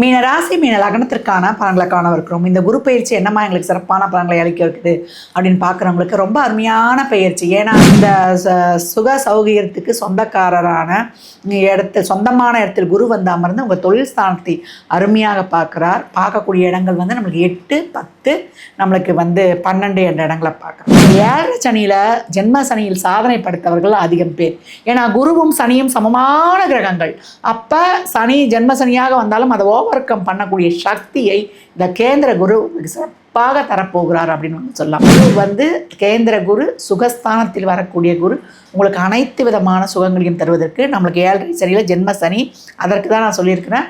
மீன ராசி மீன லக்னத்திற்கான பலன்களை காணவிருக்கிறோம். இந்த குரு பயிற்சி என்னமா எங்களுக்கு சிறப்பான பலன்களை அளிக்க இருக்குது அப்படின்னு பார்க்குறவங்களுக்கு ரொம்ப அருமையான பயிற்சி. ஏன்னா இந்த ச- சுக சௌகரியத்துக்கு சொந்தக்காரரான இடத்து சொந்தமான இடத்தில் குரு வந்து அமர்ந்து உங்கள் தொழில் ஸ்தானத்தை அருமையாக பார்க்குறார். பார்க்கக்கூடிய இடங்கள் வந்து நம்மளுக்கு எட்டு பத்து நம்மளுக்கு வந்து பன்னெண்டு என்ற இடங்களை பார்க்குறோம் ஏழரை சனியில் ஜென்ம சனியில் சாதனை படுத்தவர்கள் அதிகம் பேர். ஏன்னா குருவும் சனியும் சமமான கிரகங்கள். அப்போ சனி ஜென்ம சனியாக வந்தாலும் அதை ஓவர் கம் பண்ணக்கூடிய சக்தியை இந்த கேந்திர குரு சிறப்பாக தரப்போகிறார் அப்படின்னு வந்து சொல்லலாம். குரு வந்து கேந்திர குரு சுகஸ்தானத்தில் வரக்கூடிய குரு. உங்களுக்கு அனைத்து விதமான சுகங்களையும் தருவதற்கு நம்மளுக்கு ஏழரை சரியில் ஜென்ம சனி. அதற்கு தான் நான் சொல்லியிருக்கிறேன்.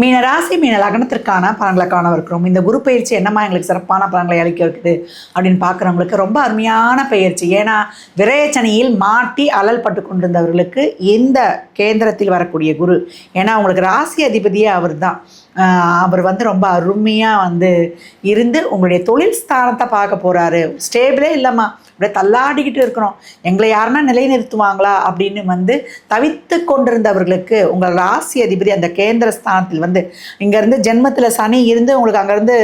மீன ராசி மீன லக்னத்திற்கான பலன்களை காணவிருக்கிறோம். இந்த குரு பயிற்சி என்னமா எங்களுக்கு சிறப்பான பலன்களை அளிக்க இருக்குது அப்படின்னு பார்க்குறவங்களுக்கு ரொம்ப அருமையான பயிற்சி. ஏன்னா விரயச்சனையில் மாட்டி அலல் பட்டு கொண்டிருந்தவர்களுக்கு இந்த கேந்திரத்தில் வரக்கூடிய குரு. ஏன்னா அவங்களுக்கு ராசி அதிபதியே அவர் தான் அவர் வந்து ரொம்ப அருமையாக வந்து இருந்து உங்களுடைய தொழில் ஸ்தானத்தை பார்க்க போகிறாரு ஸ்டேபிளே இல்லைம்மா. அப்படியே தள்ளாடிக்கிட்டு இருக்கிறோம். எங்களை யாருன்னா நிலைநிறுத்துவாங்களா அப்படின்னு வந்து தவித்து கொண்டிருந்தவர்களுக்கு உங்கள் ராசி அதிபதி அந்த கேந்திர ஸ்தானத்தில் வந்து இங்கேருந்து ஜென்மத்தில் சனி இருந்து உங்களுக்கு அங்கேருந்து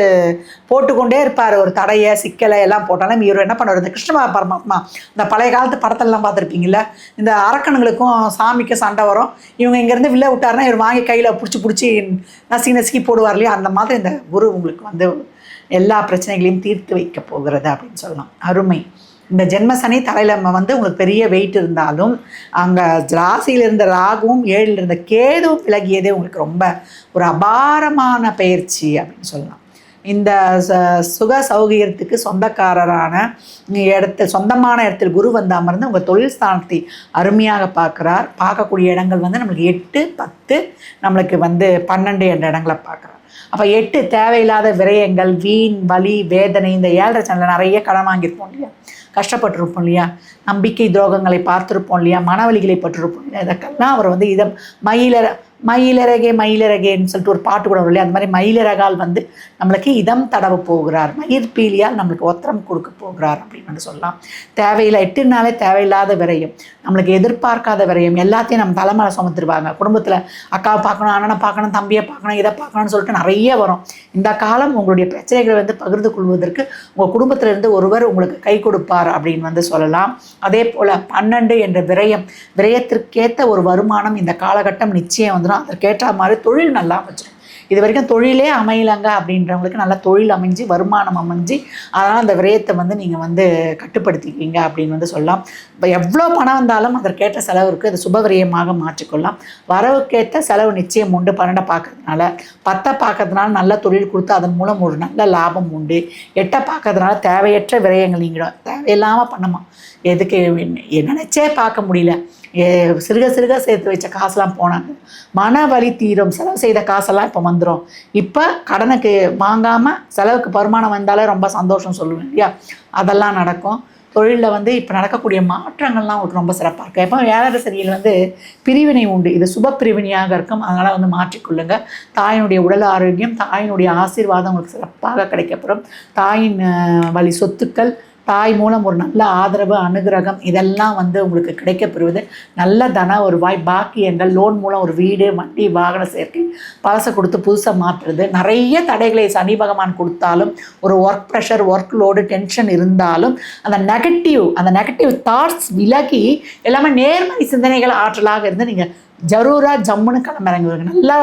போட்டுக்கொண்டே இருப்பார். ஒரு தடையை சிக்கலை எல்லாம் போட்டாலும் இவர் என்ன பண்ணுவார்? இந்த கிருஷ்ண பரமாத்மா இந்த பழைய காலத்து படத்தெல்லாம் பார்த்துருப்பீங்கள இந்த அரக்கனுங்களுக்கும் சாமிக்கும் சண்டை வரும். இவங்க இங்கேருந்து வில்ல விட்டாருன்னா இவர் வாங்கி கையில் பிடிச்சி பிடிச்சி நசிங்க நசுக்கி போடுவார் இல்லையா அந்த மாதிரி இந்த குரு உங்களுக்கு வந்து எல்லா பிரச்சனைகளையும் தீர்த்து வைக்க போகிறது அப்படின்னு சொல்லலாம். அருமை. இந்த ஜென்மசனி தலையில் வந்து உங்களுக்கு பெரிய வெயிட் இருந்தாலும் அங்கே ராசியில் இருந்த ராகுவும் ஏழில் இருந்த கேதுவும் விலகியதே உங்களுக்கு ரொம்ப ஒரு அபாரமான பயிற்சி அப்படின்னு சொல்லலாம். இந்த ச- சுக சௌகரியத்துக்கு சொந்தக்காரரான இடத்தில் சொந்தமான இடத்தில் குரு வந்து அமர்ந்து உங்கள் தொழில் ஸ்தானத்தை அருமையாக பார்க்குறார். பார்க்கக்கூடிய இடங்கள் வந்து நம்மளுக்கு எட்டு பத்து நம்மளுக்கு வந்து பன்னெண்டு என்ற இடங்களை பார்க்குறார். அப்போ எட்டு தேவையில்லாத விரயங்கள் வீண் வலி வேதனை இந்த ஏழரை சனில் நிறைய கடன் வாங்கியிருப்போம் இல்லையா? கஷ்டப்பட்டிருப்போம் இல்லையா? நம்பிக்கை துரோகங்களை பார்த்துருப்போம் இல்லையா? மனவலிகளை பட்டிருப்போம் இல்லையா? இதற்கெல்லாம் அவர் வந்து இதை மயிலரை மயிலரகே மயிலரகேன்னு சொல்லிட்டு ஒரு பாட்டு கூட வரும் இல்லையா அந்த மாதிரி மயிலரகால் வந்து நம்மளுக்கு இதம் தடவ போகிறார். மயிர் பீலியால் நம்மளுக்கு ஒத்தரம் கொடுக்க போகிறார் அப்படின்னு வந்து சொல்லலாம். தேவையில்லை எட்டு நாளே தேவையில்லாத விரயம். நம்மளுக்கு எதிர்பார்க்காத விரயம். எல்லாத்தையும் நம்ம தலைமையில சுமத்துருவாங்க குடும்பத்தில் அக்காவை பார்க்கணும் அண்ணனை பார்க்கணும் தம்பியை பார்க்கணும் இதை பார்க்கணும்னு சொல்லிட்டு நிறைய வரும். இந்த காலம் உங்களுடைய பிரச்சனைகளை வந்து பகிர்ந்து கொள்வதற்கு உங்கள் குடும்பத்திலிருந்து ஒருவர் உங்களுக்கு கை கொடுப்பார் அப்படின்னு வந்து சொல்லலாம். அதே போல் பன்னெண்டு என்ற விரயம் விரயத்திற்கேற்ற ஒரு வருமானம் இந்த காலகட்டம் நிச்சயம் வந்து வந்துடும் அதற்கேற்ற மாதிரி தொழில் நல்லா அமைச்சிடும் இது வரைக்கும் தொழிலே அமையலங்க அப்படின்றவங்களுக்கு நல்ல தொழில் அமைஞ்சு வருமானம் அமைஞ்சு அதனால் அந்த விரயத்தை வந்து நீங்கள் வந்து கட்டுப்படுத்திக்குவீங்க அப்படின்னு வந்து சொல்லலாம். இப்போ எவ்வளோ பணம் வந்தாலும் அதற்கேற்ற செலவுக்கு அது சுப விரயமாக மாற்றிக்கொள்ளலாம். வரவுக்கேற்ற செலவு நிச்சயம் உண்டு. பன்னெண்டை பார்க்கறதுனால பத்தை பார்க்கறதுனால நல்ல தொழில் கொடுத்து அதன் மூலம் ஒரு நல்ல லாபம் உண்டு. எட்டை பார்க்கறதுனால தேவையற்ற விரயங்கள் நீங்கிடும். தேவையில்லாமல் பண்ணமா எதுக்கு? நினச்சே பார்க்க முடியல. சிறுக சிறுக சேர்த்து வச்ச காசெல்லாம் போனாங்க. மன வலி தீரும். செலவு செய்த காசெல்லாம் இப்போ வந்துடும் இப்போ கடனுக்கு வாங்காமல் செலவுக்கு வருமானம் வந்தாலே ரொம்ப சந்தோஷம் சொல்லுவேன் இல்லையா? அதெல்லாம் நடக்கும். தொழிலில் வந்து இப்போ நடக்கக்கூடிய மாற்றங்கள்லாம் உங்களுக்கு ரொம்ப சிறப்பாக இருக்கும். எப்போ ஏழரை சரியில் வந்து பிரிவினை உண்டு. இது சுப பிரிவினையாக இருக்கும். அதனால் வந்து மாற்றிக்கொள்ளுங்க. தாயினுடைய உடல் ஆரோக்கியம் தாயினுடைய ஆசீர்வாதம் உங்களுக்கு சிறப்பாக கிடைக்கப்படும் தாயின் வழி சொத்துக்கள் தாய் மூலம் ஒரு நல்ல ஆதரவு அனுகிரகம் இதெல்லாம் வந்து உங்களுக்கு கிடைக்கப்பெறுவது நல்ல தன வருவாய் பாக்கியங்கள் லோன் மூலம் ஒரு வீடு வண்டி வாகன சேர்க்கை பழசை கொடுத்து புதுசாக மாற்றுறது. நிறைய தடைகளை சனி பகவான் கொடுத்தாலும் ஒரு work pressure work load tension இருந்தாலும் அந்த நெகட்டிவ் அந்த நெகட்டிவ் தாட்ஸ் விலகி எல்லாமே நேர்மறை சிந்தனைகள் ஆற்றலாக இருந்து நீங்கள் ஜரூராக ஜம்முன்னு கிளம்புறங்க. நல்லா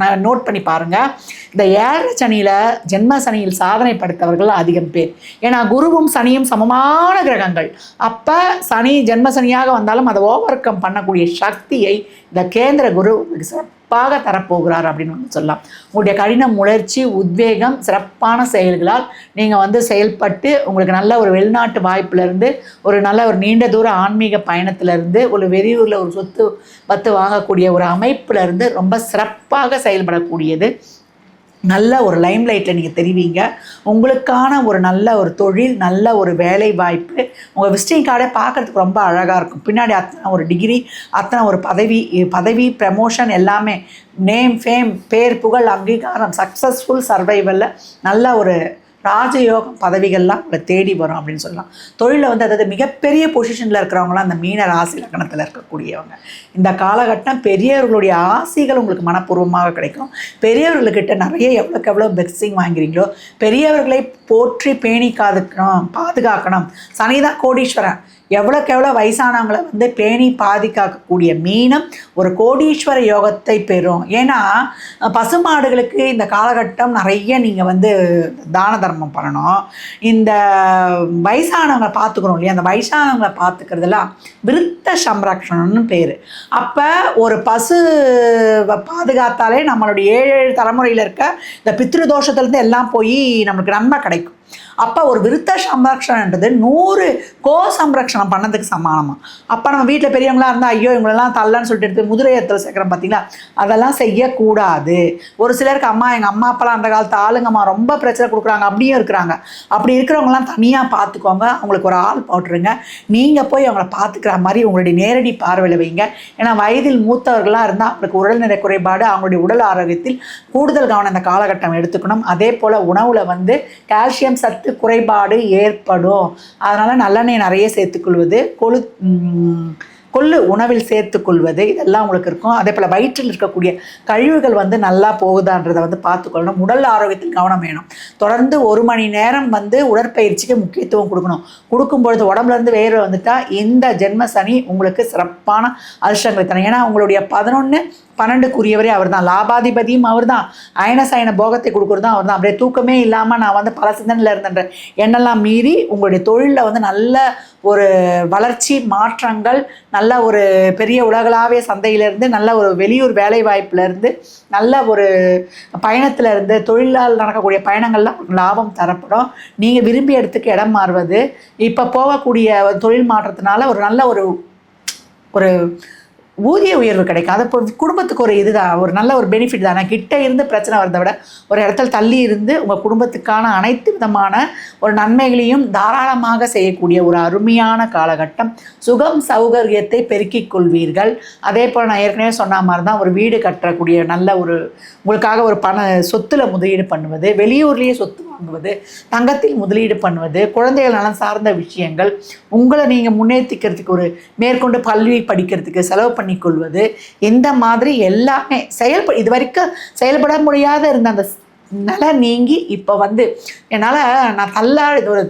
நான் நோட் பண்ணி பாருங்கள் இந்த ஏழரை சனியில் ஜென்ம சனியில் சாதனை படுத்தவர்கள் அதிகம் பேர். ஏன்னா குருவும் சனியும் சமமான கிரகங்கள். அப்போ சனி ஜென்ம சனியாக வந்தாலும் அதை ஓவர் கம் பண்ணக்கூடிய சக்தியை இந்த கேந்திர குரு சிறப்பு சிறப்பாக தரப்போகிறார் அப்படின்னு வந்து சொல்லலாம். உங்களுடைய கடின முயற்சி உத்வேகம் சிறப்பான செயல்களால் நீங்கள் வந்து செயல்பட்டு உங்களுக்கு நல்ல ஒரு வெளிநாட்டு வாய்ப்புலேருந்து ஒரு நல்ல ஒரு நீண்ட தூர ஆன்மீக பயணத்திலேருந்து ஒரு வெளியூரில் ஒரு சொத்து பத்து வாங்கக்கூடிய ஒரு அமைப்புலருந்து ரொம்ப சிறப்பாக செயல்படக்கூடியது. நல்ல ஒரு லைம் லைட்டில் நீங்கள் தெரிவிங்க. உங்களுக்கான ஒரு நல்ல ஒரு தொழில் நல்ல ஒரு வேலை வாய்ப்பு உங்கள் விசிட்டிங் கார்டே பார்க்குறதுக்கு ரொம்ப அழகாக இருக்கும். பின்னாடி அத்தனை ஒரு டிகிரி அத்தனை ஒரு பதவி பதவி ப்ரமோஷன் எல்லாமே நேம் ஃபேம் பேர் புகழ் அங்கீகாரம் சக்ஸஸ்ஃபுல் சர்வைவலில் நல்ல ஒரு ராஜயோகம் பதவிகள்லாம் உங்களை தேடி வரும் அப்படின்னு சொல்லலாம். தொழிலில் வந்து அதாவது மிகப்பெரிய பொசிஷனில் இருக்கிறவங்களாம் அந்த மீன ராசி லக்னத்தில் இருக்கக்கூடியவங்க. இந்த காலகட்டம் பெரியவர்களுடைய ஆசைகள் உங்களுக்கு மனப்பூர்வமாக கிடைக்கும். பெரியவர்கள்கிட்ட நிறைய எவ்வளோக்கு எவ்வளோ பெக்ஸிங் வாங்குறீங்களோ பெரியவர்களை போற்றி பேணி காதுக்கணும் பாதுகாக்கணும். சனிதான் கோடீஸ்வரன். எவ்வளோக்கு எவ்வளோ வயசானவங்களை வந்து பேணி பாதிக்காக்கக்கூடிய மீனம் ஒரு கோடீஸ்வர யோகத்தை பெறும். ஏன்னா பசுமாடுகளுக்கு இந்த காலகட்டம் நிறைய நீங்கள் வந்து தான தர்மம் பண்ணணும். இந்த வயசானவங்களை பார்த்துக்கணும் இல்லையா? அந்த வயசானவங்களை பார்த்துக்கிறதுலாம் விருத்த சம்ரக்ஷணம்னு பேர். அப்போ ஒரு பசு பாதுகாத்தாலே நம்மளுடைய ஏழு ஏழு தலைமுறையில் இருக்க இந்த பித்ருதோஷத்துலேருந்து எல்லாம் போய் நம்மளுக்கு நன்மை கிடைக்கும். அப்போ ஒரு விருத்த சம்ரக்ஷணன்றது நூறு கோ சம்ரக்ஷணம் பண்ணதுக்கு சமானமாக அப்போ நம்ம வீட்டில் பெரியவங்களா இருந்தால் ஐயோ இவங்களெல்லாம் தள்ளன்னு சொல்லிட்டு எடுத்து முதிரையத்தில் சேர்க்குறோம் பார்த்தீங்களா அதெல்லாம் செய்யக்கூடாது. ஒரு சிலருக்கு அம்மா எங்கள் அம்மா அப்பாலாம் அந்த காலத்து ஆளுங்கம்மா ரொம்ப பிரச்சனை கொடுக்குறாங்க. அப்படியும் இருக்கிறாங்க. அப்படி இருக்கிறவங்களாம் தனியாக பார்த்துக்கோங்க அவங்களுக்கு ஒரு ஆள் போட்டுருங்க. நீங்கள் போய் அவங்கள பார்த்துக்கிற மாதிரி உங்களுடைய நேரடி பார்வையில் வைங்க. ஏன்னா வயதில் மூத்தவர்களாக இருந்தால் அவங்களுக்கு உடல்நிலை குறைபாடு அவங்களுடைய உடல் ஆரோக்கியத்தில் கூடுதல் கவனம் இந்த காலகட்டம் எடுத்துக்கணும். அதே போல் உணவில் வந்து கால்சியம் சத்து குறைபாடு ஏற்படும். அதனால் நல்லெண்ணெய் நிறைய சேர்த்துக்கொள்வது. கொழு கொள்ளு உணவில் சேர்த்துக்கொள்வது இதெல்லாம் உங்களுக்கு இருக்கும். அதே போல் வயிற்றில் இருக்கக்கூடிய கழிவுகள் வந்து நல்லா போகுதான்றதை வந்து பார்த்துக்கொள்ளணும். உடல் ஆரோக்கியத்தில் கவனம் வேணும். தொடர்ந்து ஒரு மணி நேரம் வந்து உடற்பயிற்சிக்கு முக்கியத்துவம் கொடுக்கணும். கொடுக்கும் பொழுது உடம்புலேருந்து வேர்வை வந்துட்டா இந்த ஜென்ம சனி உங்களுக்கு சிறப்பான அதிர்ஷ்டங்களை தரும். ஏன்னா உங்களுடைய பதினொன்று பன்னெண்டுக்குரியவரே அவர் தான் லாபாதிபதியும் அவர் தான் அயனசயன போகத்தை கொடுக்குறதும் அவர் தான் அப்படியே தூக்கமே இல்லாமல் நான் வந்து பல சிந்தனையில் இருந்தேன் என்னெல்லாம் மீறி உங்களுடைய தொழிலில் வந்து நல்ல ஒரு வளர்ச்சி மாற்றங்கள் நல்ல ஒரு பெரிய உலகளாவிய சந்தையிலேருந்து நல்ல ஒரு வெளியூர் வேலை வாய்ப்புலேருந்து நல்ல ஒரு பயணத்திலேருந்து தொழிலால் நடக்கக்கூடிய பயணங்கள்லாம் லாபம் தரப்படும். நீங்கள் விரும்பிய இடத்துக்கு இடம் மாறுவது இப்போ போகக்கூடிய ஒரு தொழில் மாற்றத்தினால ஒரு நல்ல ஒரு ஒரு ஊதிய உயர்வு கிடைக்கும். அதை இப்போ குடும்பத்துக்கு ஒரு இதுதான். ஒரு நல்ல ஒரு பெனிஃபிட் தானே. கிட்ட இருந்து பிரச்சனை வரதை விட ஒரு இடத்துல தள்ளி இருந்து உங்கள் குடும்பத்துக்கான அனைத்து விதமான ஒரு நன்மைகளையும் தாராளமாக செய்யக்கூடிய ஒரு அருமையான காலகட்டம். சுகம் சௌகரியத்தை பெருக்கிக் கொள்வீர்கள். அதே போல் நான் ஏற்கனவே சொன்ன மாதிரி தான் ஒரு வீடு கட்டக்கூடிய நல்ல ஒரு உங்களுக்காக ஒரு பண சொத்துல முதலீடு பண்ணுவது வெளியூர்லேயே சொத்து வாங்குவது தங்கத்தில் முதலீடு பண்ணுவது குழந்தைகள் நலம் சார்ந்த விஷயங்கள் உங்களை நீங்கள் முன்னேற்றிக்கிறதுக்கு ஒரு மேற்கொண்டு கல்வி படிக்கிறதுக்கு செலவு பண்ணிக்கொள்வது இந்த மாதிரி எல்லாமே செயல்ப இது வரைக்கும் செயல்பட முடியாத இருந்த அந்த நிலை நீங்கி இப்போ வந்து என்னால் நான் தள்ளா ஒரு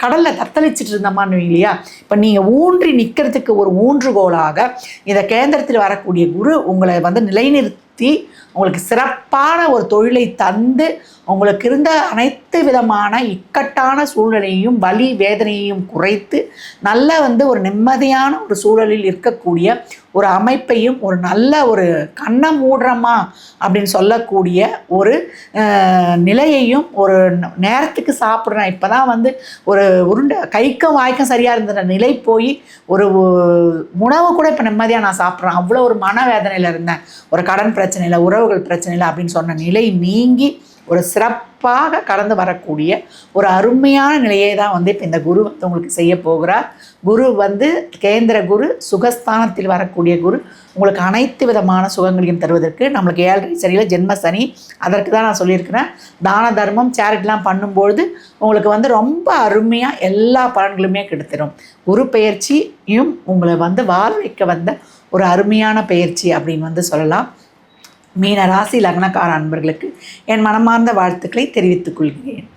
கடலில் தத்தளிச்சிட்டு இருந்தோமான்னு இல்லையா? இப்போ நீங்கள் ஊன்றி நிற்கிறதுக்கு ஒரு ஊன்றுகோலாக இந்த கேந்திரத்தில் வரக்கூடிய குரு உங்களை வந்து நிலைநிறுத்தி உங்களுக்கு சிறப்பான ஒரு தொழிலை தந்து உங்களுக்கு இருந்த அனைத்து விதமான இக்கட்டான சூழ்நிலையையும் வலி வேதனையையும் குறைத்து நல்ல வந்து ஒரு நிம்மதியான ஒரு சூழலில் இருக்கக்கூடிய ஒரு அமைப்பையும் ஒரு நல்ல ஒரு கண்ண மூடுறமா அப்படின்னு சொல்லக்கூடிய ஒரு நிலையையும் ஒரு ந- நேரத்துக்கு சாப்பிட்றேன் இப்போ தான் வந்து ஒரு உருண்டை கைக்கும் வாய்க்கும் சரியாக இருந்த நிலை போய் ஒரு உணவு கூட இப்போ நிம்மதியாக நான் சாப்பிட்றேன். அவ்வளோ ஒரு மனவேதனையில் இருந்தேன். ஒரு கடன் பிரச்சனையில் உறவு உறவுகள் இல்லை அப்படின்னு சொன்ன நிலை நீங்கி ஒரு சிறப்பாக கடந்து வரக்கூடிய ஒரு அருமையான நிலையை தான் வந்து இப்போ இந்த குரு வந்து உங்களுக்கு செய்ய போகிறார். குரு வந்து கேந்திர குரு சுகஸ்தானத்தில் வரக்கூடிய குரு. உங்களுக்கு அனைத்து விதமான சுகங்களையும் தருவதற்கு நம்மளுக்கு ஏழரை சரியில் ஜென்ம சனி. அதற்கு தான் நான் சொல்லியிருக்கிறேன். தான தர்மம் சேரிட்டிலாம் பண்ணும்பொழுது உங்களுக்கு வந்து ரொம்ப அருமையாக எல்லா பலன்களுமே கிடைத்திடும். குரு பயிற்சியும் உங்களை வந்து வாழ வைக்க வந்த ஒரு அருமையான பயிற்சி அப்படின்னு வந்து சொல்லலாம். மீன ராசி லக்னக்கார அன்பர்களுக்கு என் மனமார்ந்த வாழ்த்துக்களை தெரிவித்துக் கொள்கிறேன்.